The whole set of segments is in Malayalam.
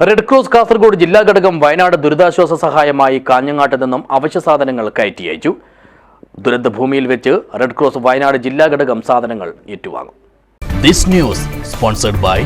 റെഡ് ക്രോസ് കാസർഗോഡ് ജില്ലാ ഘടകം വയനാട് ദുരിതാശ്വാസ സഹായമായി കാഞ്ഞങ്ങാട്ട് നിന്നും അവശ്യ സാധനങ്ങൾ കയറ്റി അയച്ചു ദുരന്ത ഭൂമിയിൽ വെച്ച് റെഡ് ക്രോസ് വയനാട് ജില്ലാ ഘടകം സാധനങ്ങൾ ഏറ്റുവാങ്ങും. ദിസ് ന്യൂസ് സ്പോൺസർഡ് ബൈ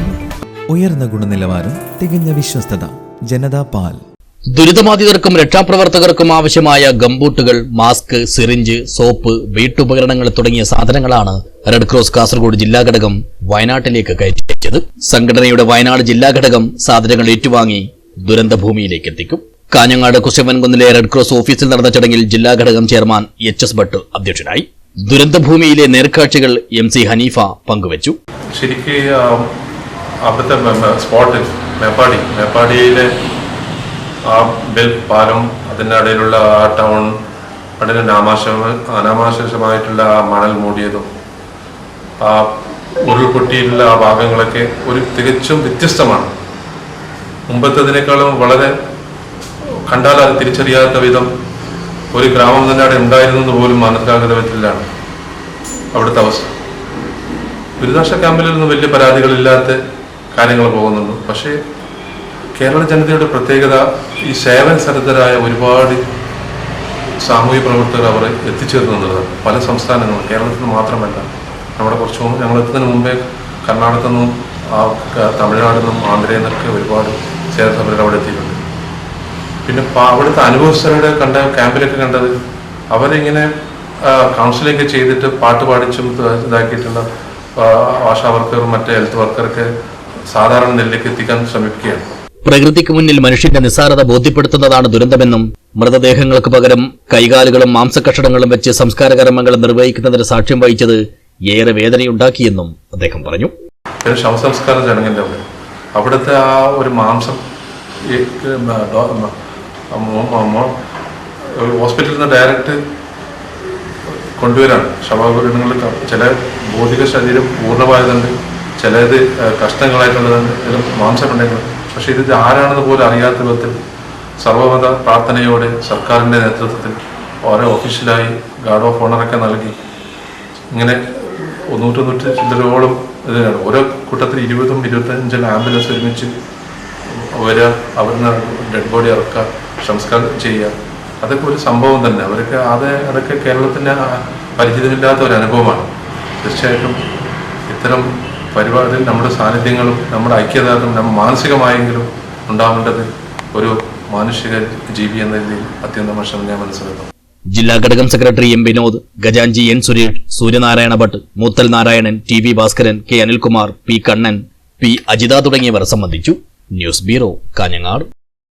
ഉയർന്ന ഗുണനിലവാരം തികഞ്ഞ വിശ്വസ്തത ജനതാ പാൽ. ദുരിതബാധിതർക്കും രക്ഷാപ്രവർത്തകർക്കും ആവശ്യമായ ഗംബൂട്ടുകൾ മാസ്ക് സിറിഞ്ച് സോപ്പ് വീട്ടുപകരണങ്ങൾ തുടങ്ങിയ സാധനങ്ങളാണ് റെഡ് ക്രോസ് കാസർഗോഡ് ജില്ലാ ഘടകം വയനാട്ടിലേക്ക് കയറ്റി അയച്ചത്. സംഘടനയുടെ വയനാട് ജില്ലാ ഘടകം സാധനങ്ങൾ ഏറ്റുവാങ്ങി ദുരന്ത ഭൂമിയിലേക്ക് എത്തിക്കും. കാഞ്ഞങ്ങാട് കുശവൻകുന്നിലെ റെഡ് ക്രോസ് ഓഫീസിൽ നടന്ന ചടങ്ങിൽ ജില്ലാ ഘടകം ചെയർമാൻ എച്ച് എസ് ഭട്ട് അധ്യക്ഷനായി. ദുരന്തഭൂമിയിലെ നേർക്കാഴ്ചകൾ എം സി ഹനീഫ പങ്കുവച്ചു. ശരിക്കും അവിടുത്തെ സ്പോട്ട് മേപ്പാടി മേപ്പാടിയിലെ ആ ബിൽ പാലം അതിന്റെ ഇടയിലുള്ള ആ ടൗൺ വളരെ നാമാശ അനാമാശേഷമായിട്ടുള്ള ആ മണൽ മൂടിയതും ആ ഉരുൾപൊട്ടിയിലുള്ള ആ ഭാഗങ്ങളൊക്കെ ഒരു തികച്ചും വ്യത്യസ്തമാണ്. മുമ്പത്തതിനേക്കാളും വളരെ കണ്ടാൽ അത് തിരിച്ചറിയാത്ത വിധം ഒരു ഗ്രാമം തന്നെ അവിടെ ഉണ്ടായിരുന്നത് പോലും മനസ്സിലാകുന്ന വിധത്തിലാണ് അവിടുത്തെ അവസ്ഥ. ദുരിതാശ്വാസ ക്യാമ്പിൽ നിന്ന് വലിയ പരാതികളില്ലാത്ത കാര്യങ്ങൾ പോകുന്നുണ്ട്. പക്ഷേ കേരള ജനതയുടെ പ്രത്യേകത ഈ സേവന സന്നദ്ധരായ ഒരുപാട് സാമൂഹ്യ പ്രവർത്തകർ അവർ എത്തിച്ചേർന്നു എന്നുള്ളതാണ് പല സംസ്ഥാനങ്ങളും കേരളത്തിൽ നിന്ന് മാത്രമല്ല. നമ്മുടെ കുറച്ച് ഞങ്ങൾ എത്തുന്നതിന് മുമ്പേ കർണാടകത്തിൽ നിന്നും ആ തമിഴ്നാട്ടിൽ നിന്നും ആന്ധ്രയിൽ നിന്നൊക്കെ ഒരുപാട് സേവനസമരങ്ങൾ അവിടെ എത്തിയിട്ടുണ്ട്. പിന്നെ അവിടുത്തെ അനുഭവസ്ഥരുടെ കണ്ട ക്യാമ്പിലൊക്കെ കണ്ടത് അവരിങ്ങനെ കൗൺസിലിംഗ് ചെയ്തിട്ട് പാട്ട് പാടിച്ചും ഇത് ഇതാക്കിയിട്ടുള്ള ആശാ വർക്കർ മറ്റേ ഹെൽത്ത് വർക്കറൊക്കെ സാധാരണ നെല്ലിലേക്ക് എത്തിക്കാൻ ശ്രമിക്കുകയാണ്. പ്രകൃതിക്ക് മുന്നിൽ മനുഷ്യന്റെ നിസ്സാരത ബോധ്യപ്പെടുത്തുന്നതാണ് ദുരന്തമെന്നും മൃതദേഹങ്ങൾക്ക് പകരം കൈകാലുകളും മാംസകഷണങ്ങളും വെച്ച് സംസ്കാര കർമ്മങ്ങൾ നിർവഹിക്കുന്നതിന് സാക്ഷ്യം വഹിച്ചത് ഏറെ വേദനയുണ്ടാക്കിയെന്നും അദ്ദേഹം പറഞ്ഞു. ശവസംസ്കാര ചടങ്ങിന്റെ അവിടെ. അവിടുത്തെ ആ ഒരു മാംസം ഹോസ്പിറ്റലിൽ നിന്ന് ഡയറക്റ്റ് കൊണ്ടുവരാണ്. ശവകുടങ്ങളിൽ ചില ഭൗതിക ശരീരം പൂർണമായതുണ്ട് ചിലത് കഷ്ടങ്ങളായിട്ടുള്ളതുണ്ട് ചില മാംസമുണ്ടെങ്കിൽ പക്ഷേ ഇത് ആരാണെന്ന് പോലും അറിയാത്ത വിധത്തിൽ സർവമത പ്രാർത്ഥനയോടെ സർക്കാരിന്റെ നേതൃത്വത്തിൽ ഓരോ ഒഫീഷ്യലായി ഗാർഡ് ഓഫ് ഓണറൊക്കെ നൽകി. ഇങ്ങനെ നൂറ്റി നൂറ്റി ചില്ലരോളം ഇതിനാണ്. ഓരോ കൂട്ടത്തിൽ ഇരുപതും ഇരുപത്തഞ്ചും ആംബുലൻസ് ഒരുമിച്ച് വരിക അവരുടെ ഡെഡ് ബോഡി ഇറക്കുക സംസ്കാരം ചെയ്യുക. അതൊക്കെ ഒരു സംഭവം തന്നെ. അവരൊക്കെ അത് അതൊക്കെ കേരളത്തിന്റെ പരിചിതമില്ലാത്ത ഒരു അനുഭവമാണ്. തീർച്ചയായിട്ടും ഇത്തരം പരിപാടിയിൽ നമ്മുടെ സാന്നിധ്യങ്ങളും നമ്മുടെ ഐക്യദാർഢ്യം നമ്മൾ മാനസികമായെങ്കിലും ഉണ്ടാവേണ്ടത് ഒരു മാനുഷിക ജീവി എന്ന രീതിയിൽ അത്യന്തമർഷം ഞാൻ മനസ്സിലാക്കുന്നു. ജില്ലാ ഘടകം സെക്രട്ടറി എം വിനോദ് ഗജാൻജി N Suresh Suryanarayana Bhat മൂത്തൽ Narayanan T V Bhaskaran K Anilkumar P Kannan P Ajitha തുടങ്ങിയവർ സംബന്ധിച്ചു. News bureau Kanhangad.